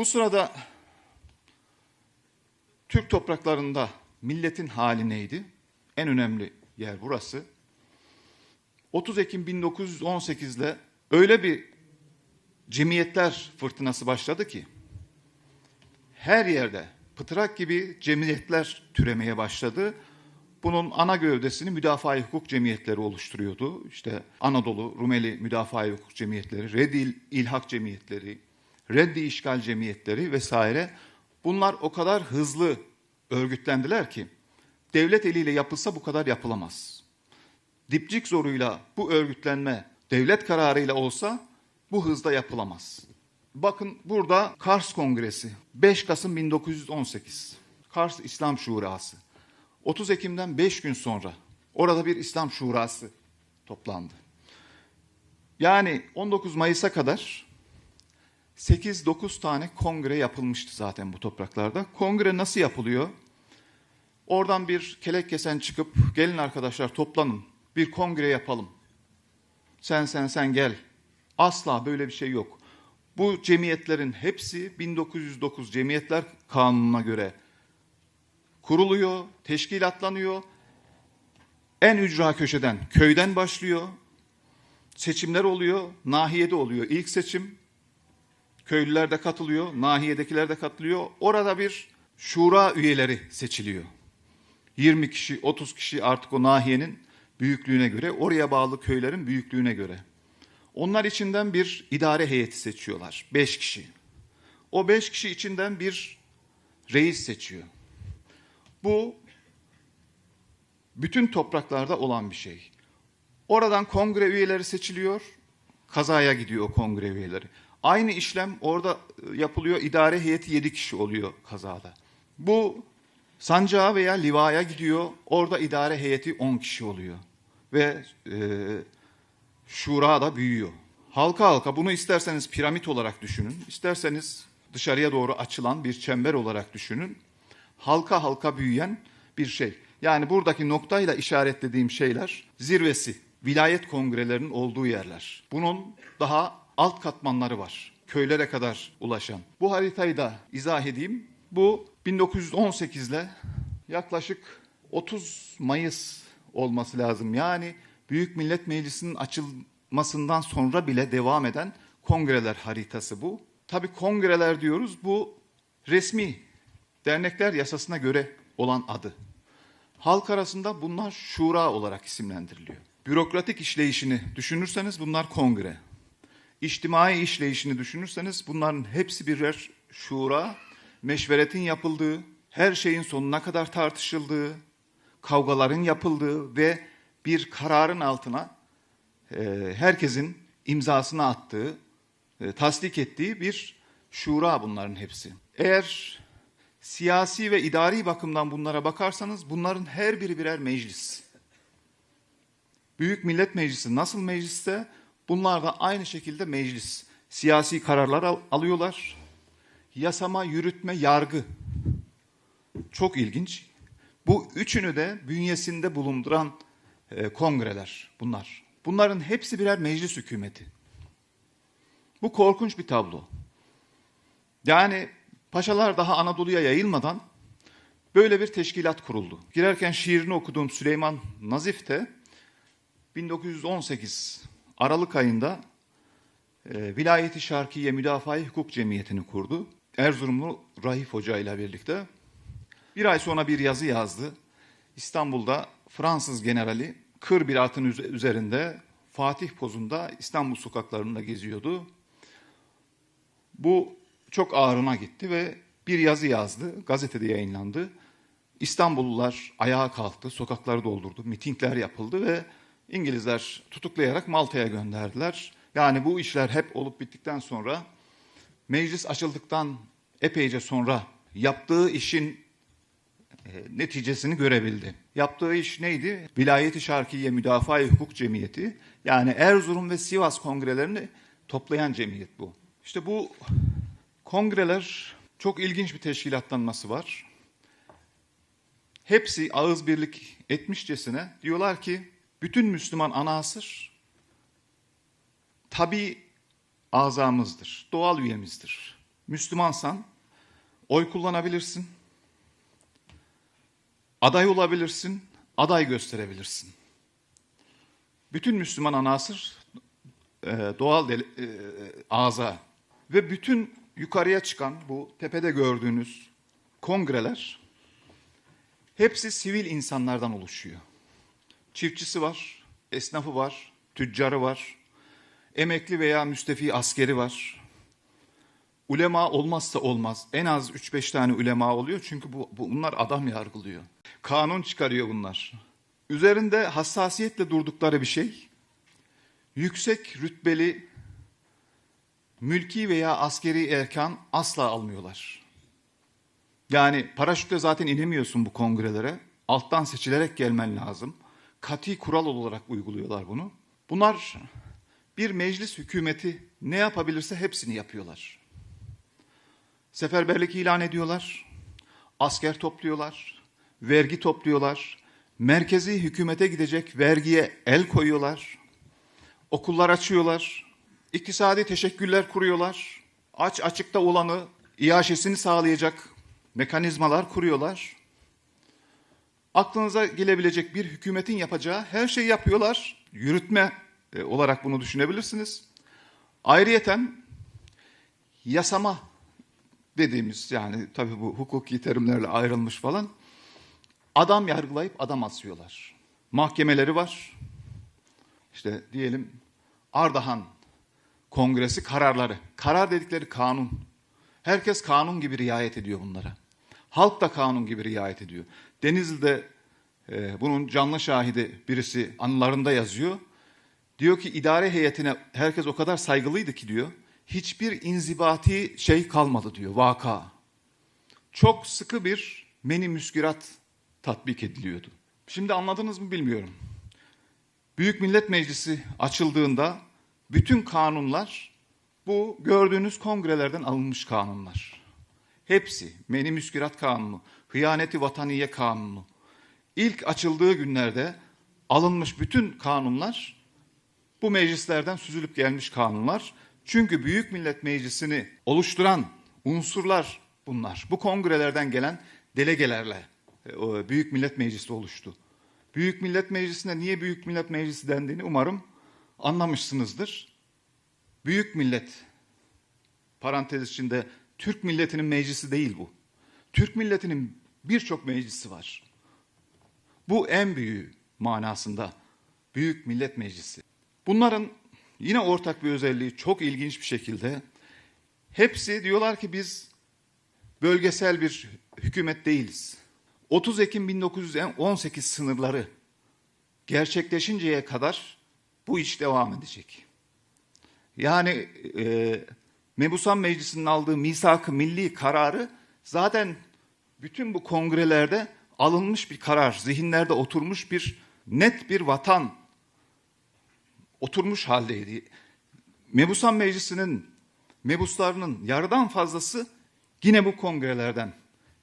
Bu sırada Türk topraklarında milletin hali neydi? En önemli yer burası. 30 Ekim 1918'de öyle bir cemiyetler fırtınası başladı ki her yerde pıtrak gibi cemiyetler türemeye başladı. Bunun ana gövdesini müdafaa hukuk cemiyetleri oluşturuyordu. İşte Anadolu Rumeli müdafaa hukuk cemiyetleri, Reddi ilhak cemiyetleri, Reddi işgal cemiyetleri vesaire. Bunlar o kadar hızlı örgütlendiler ki devlet eliyle yapılsa bu kadar yapılamaz. Dipcik zoruyla bu örgütlenme devlet kararıyla olsa bu hızda yapılamaz. Bakın burada Kars Kongresi 5 Kasım 1918. Kars İslam Şurası. 30 Ekim'den 5 gün sonra orada bir İslam Şurası toplandı. Yani 19 Mayıs'a kadar 8-9 tane kongre yapılmıştı zaten bu topraklarda. Kongre nasıl yapılıyor? Oradan bir kelek kesen çıkıp gelin arkadaşlar toplanın bir kongre yapalım. Sen sen sen gel. Asla böyle bir şey yok. Bu cemiyetlerin hepsi 1909 Cemiyetler Kanunu'na göre kuruluyor, teşkilatlanıyor. En ücra köşeden, köyden başlıyor. Seçimler oluyor, nahiyede oluyor. İlk seçim köylüler de katılıyor, nahiyedekiler de katılıyor. Orada bir şura üyeleri seçiliyor. 20 kişi, 30 kişi artık o nahiyenin büyüklüğüne göre, oraya bağlı köylerin büyüklüğüne göre. Onlar içinden bir idare heyeti seçiyorlar. Beş kişi. O beş kişi içinden bir reis seçiyor. Bu bütün topraklarda olan bir şey. Oradan kongre üyeleri seçiliyor. Kazaya gidiyor o kongre üyeleri. Aynı işlem orada e, yapılıyor. İdare heyeti yedi kişi oluyor kazada. Bu sancağa veya livaya gidiyor. Orada idare heyeti on kişi oluyor. Ve e, şura da büyüyor. Halka halka bunu isterseniz piramit olarak düşünün, isterseniz dışarıya doğru açılan bir çember olarak düşünün. Halka halka büyüyen bir şey. Yani buradaki noktayla işaretlediğim şeyler zirvesi, vilayet kongrelerinin olduğu yerler. Bunun daha alt katmanları var. Köylere kadar ulaşan. Bu haritayı da izah edeyim. Bu 1918 ile yaklaşık 30 Mayıs olması lazım. Yani Büyük Millet Meclisi'nin açılmasından sonra bile devam eden kongreler haritası bu. Tabi kongreler diyoruz bu resmi dernekler yasasına göre olan adı. Halk arasında bunlar şura olarak isimlendiriliyor. Bürokratik işleyişini düşünürseniz bunlar kongre. İçtimai işleyişini düşünürseniz bunların hepsi birer şura, meşveretin yapıldığı, her şeyin sonuna kadar tartışıldığı, kavgaların yapıldığı ve bir kararın altına e, herkesin imzasını attığı, e, tasdik ettiği bir şura bunların hepsi. Eğer siyasi ve idari bakımdan bunlara bakarsanız bunların her biri birer meclis. Büyük Millet Meclisi nasıl mecliste bunlar da aynı şekilde meclis. Siyasi kararlar al alıyorlar. Yasama, yürütme, yargı. Çok ilginç. Bu üçünü de bünyesinde bulunduran e, kongreler bunlar. Bunların hepsi birer meclis hükümeti. Bu korkunç bir tablo. Yani paşalar daha Anadolu'ya yayılmadan böyle bir teşkilat kuruldu. Girerken şiirini okuduğum Süleyman Nazif de 1918 Aralık ayında e, Vilayeti Şarkiye Müdafaa Hukuk Cemiyeti'ni kurdu. Erzurumlu Rahif Hoca ile birlikte. Bir ay sonra bir yazı yazdı. İstanbul'da Fransız generali kır bir atın üzerinde Fatih pozunda İstanbul sokaklarında geziyordu. Bu çok ağrıma gitti ve bir yazı yazdı. Gazetede yayınlandı. İstanbullular ayağa kalktı, sokakları doldurdu, mitingler yapıldı ve İngilizler tutuklayarak Malta'ya gönderdiler. Yani bu işler hep olup bittikten sonra meclis açıldıktan epeyce sonra yaptığı işin e, neticesini görebildi. Yaptığı iş neydi? Vilayeti Şarkiye Müdafaa Hukuk Cemiyeti yani Erzurum ve Sivas kongrelerini toplayan cemiyet bu. İşte bu kongreler çok ilginç bir teşkilatlanması var. Hepsi ağız birlik etmişçesine diyorlar ki bütün Müslüman anasır tabi azamızdır, doğal üyemizdir. Müslümansan oy kullanabilirsin. Aday olabilirsin, aday gösterebilirsin. Bütün Müslüman anasır e, doğal deli, e, ağza ve bütün yukarıya çıkan bu tepede gördüğünüz kongreler hepsi sivil insanlardan oluşuyor. Çiftçisi var, esnafı var, tüccarı var, emekli veya müstefi askeri var. Ulema olmazsa olmaz. En az 3-5 tane ulema oluyor çünkü bu, bu- bunlar adam yargılıyor. Kanun çıkarıyor bunlar. Üzerinde hassasiyetle durdukları bir şey, yüksek rütbeli mülki veya askeri erkan asla almıyorlar. Yani paraşütle zaten inemiyorsun bu kongrelere. Alttan seçilerek gelmen lazım. Kati kural olarak uyguluyorlar bunu. Bunlar bir meclis hükümeti ne yapabilirse hepsini yapıyorlar. Seferberlik ilan ediyorlar. Asker topluyorlar. Vergi topluyorlar. Merkezi hükümete gidecek vergiye el koyuyorlar. Okullar açıyorlar. İktisadi teşekküller kuruyorlar. Aç açıkta olanı iaşesini sağlayacak mekanizmalar kuruyorlar. Aklınıza gelebilecek bir hükümetin yapacağı her şeyi yapıyorlar. Yürütme e, olarak bunu düşünebilirsiniz. Ayrıyeten yasama dediğimiz yani tabii bu hukuki terimlerle ayrılmış falan adam yargılayıp adam asıyorlar. Mahkemeleri var. İşte diyelim Ardahan Kongresi kararları. Karar dedikleri kanun. Herkes kanun gibi riayet ediyor bunlara. Halk da kanun gibi riayet ediyor. Denizli'de e, bunun canlı şahidi birisi anılarında yazıyor. Diyor ki idare heyetine herkes o kadar saygılıydı ki diyor. Hiçbir inzibati şey kalmadı diyor vaka. Çok sıkı bir meni müskürat tatbik ediliyordu. Şimdi anladınız mı bilmiyorum. Büyük Millet Meclisi açıldığında bütün kanunlar bu gördüğünüz kongrelerden alınmış kanunlar. Hepsi Meni Müskürat Kanunu, Hıyaneti Vataniye Kanunu. İlk açıldığı günlerde alınmış bütün kanunlar bu meclislerden süzülüp gelmiş kanunlar. Çünkü Büyük Millet Meclisi'ni oluşturan unsurlar bunlar. Bu kongrelerden gelen delegelerle e, Büyük Millet Meclisi oluştu. Büyük Millet Meclisi'ne niye Büyük Millet Meclisi dendiğini umarım anlamışsınızdır. Büyük millet, parantez içinde Türk milletinin meclisi değil bu. Türk milletinin birçok meclisi var. Bu en büyüğü manasında Büyük Millet Meclisi. Bunların yine ortak bir özelliği çok ilginç bir şekilde hepsi diyorlar ki biz bölgesel bir hükümet değiliz. 30 Ekim 1918 sınırları gerçekleşinceye kadar bu iş devam edecek. Yani e, Mebusan Meclisi'nin aldığı misak-ı milli kararı zaten bütün bu kongrelerde alınmış bir karar, zihinlerde oturmuş bir net bir vatan oturmuş haldeydi. Mebusan Meclisi'nin mebuslarının yarıdan fazlası yine bu kongrelerden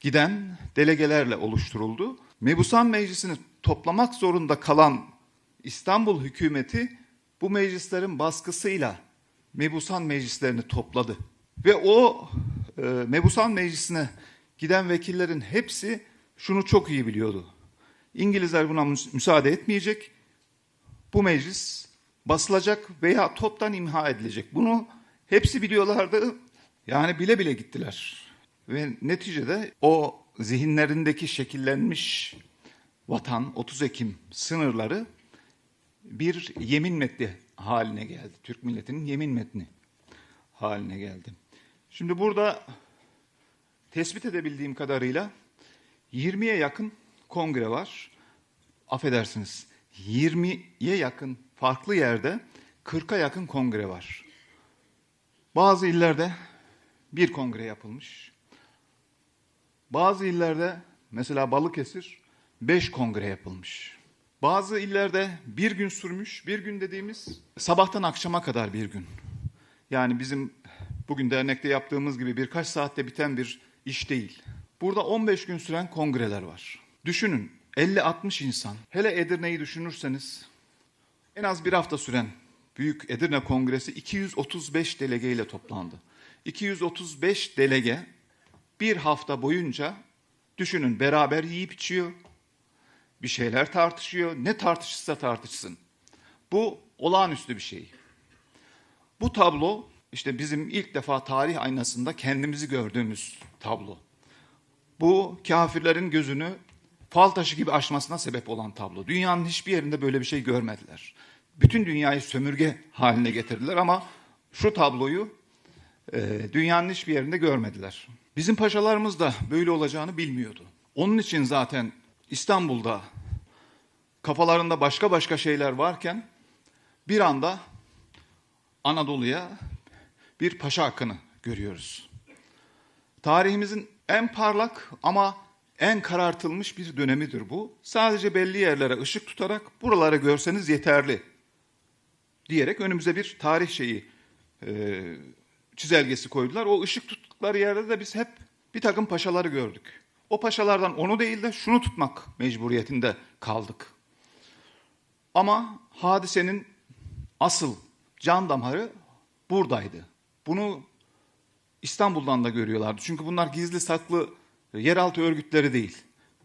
giden delegelerle oluşturuldu. Mebusan Meclisi'ni toplamak zorunda kalan İstanbul hükümeti bu meclislerin baskısıyla Mebusan meclislerini topladı. Ve o e, Mebusan meclisine giden vekillerin hepsi şunu çok iyi biliyordu. İngilizler buna müs- müsaade etmeyecek. Bu meclis basılacak veya toptan imha edilecek. Bunu hepsi biliyorlardı. Yani bile bile gittiler. Ve neticede o zihinlerindeki şekillenmiş vatan 30 Ekim sınırları bir yemin metni haline geldi. Türk milletinin yemin metni haline geldi. Şimdi burada tespit edebildiğim kadarıyla 20'ye yakın kongre var. Affedersiniz 20'ye yakın farklı yerde 40'a yakın kongre var. Bazı illerde bir kongre yapılmış. Bazı illerde mesela Balıkesir beş kongre yapılmış. Bazı illerde bir gün sürmüş, bir gün dediğimiz sabahtan akşama kadar bir gün. Yani bizim bugün dernekte yaptığımız gibi birkaç saatte biten bir iş değil. Burada 15 gün süren kongreler var. Düşünün 50-60 insan, hele Edirne'yi düşünürseniz en az bir hafta süren Büyük Edirne Kongresi 235 delegeyle toplandı. 235 delege bir hafta boyunca düşünün beraber yiyip içiyor, bir şeyler tartışıyor. Ne tartışırsa tartışsın. Bu olağanüstü bir şey. Bu tablo işte bizim ilk defa tarih aynasında kendimizi gördüğümüz tablo. Bu kafirlerin gözünü fal taşı gibi açmasına sebep olan tablo. Dünyanın hiçbir yerinde böyle bir şey görmediler. Bütün dünyayı sömürge haline getirdiler ama şu tabloyu e, dünyanın hiçbir yerinde görmediler. Bizim paşalarımız da böyle olacağını bilmiyordu. Onun için zaten İstanbul'da kafalarında başka başka şeyler varken bir anda Anadolu'ya bir paşa akını görüyoruz. Tarihimizin en parlak ama en karartılmış bir dönemidir bu. Sadece belli yerlere ışık tutarak buraları görseniz yeterli diyerek önümüze bir tarih şeyi e, çizelgesi koydular. O ışık tuttukları yerde de biz hep bir takım paşaları gördük. O paşalardan onu değil de şunu tutmak mecburiyetinde kaldık. Ama hadisenin asıl can damarı buradaydı. Bunu İstanbul'dan da görüyorlardı. Çünkü bunlar gizli saklı yeraltı örgütleri değil.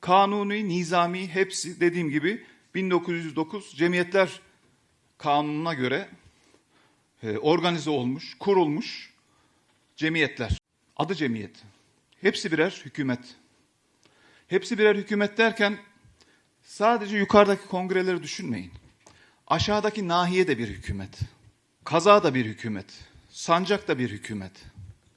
Kanuni, nizami hepsi dediğim gibi 1909 Cemiyetler Kanunu'na göre e, organize olmuş, kurulmuş cemiyetler. Adı cemiyet. Hepsi birer hükümet. Hepsi birer hükümet derken sadece yukarıdaki kongreleri düşünmeyin. Aşağıdaki nahiye de bir hükümet. Kaza da bir hükümet. Sancak da bir hükümet.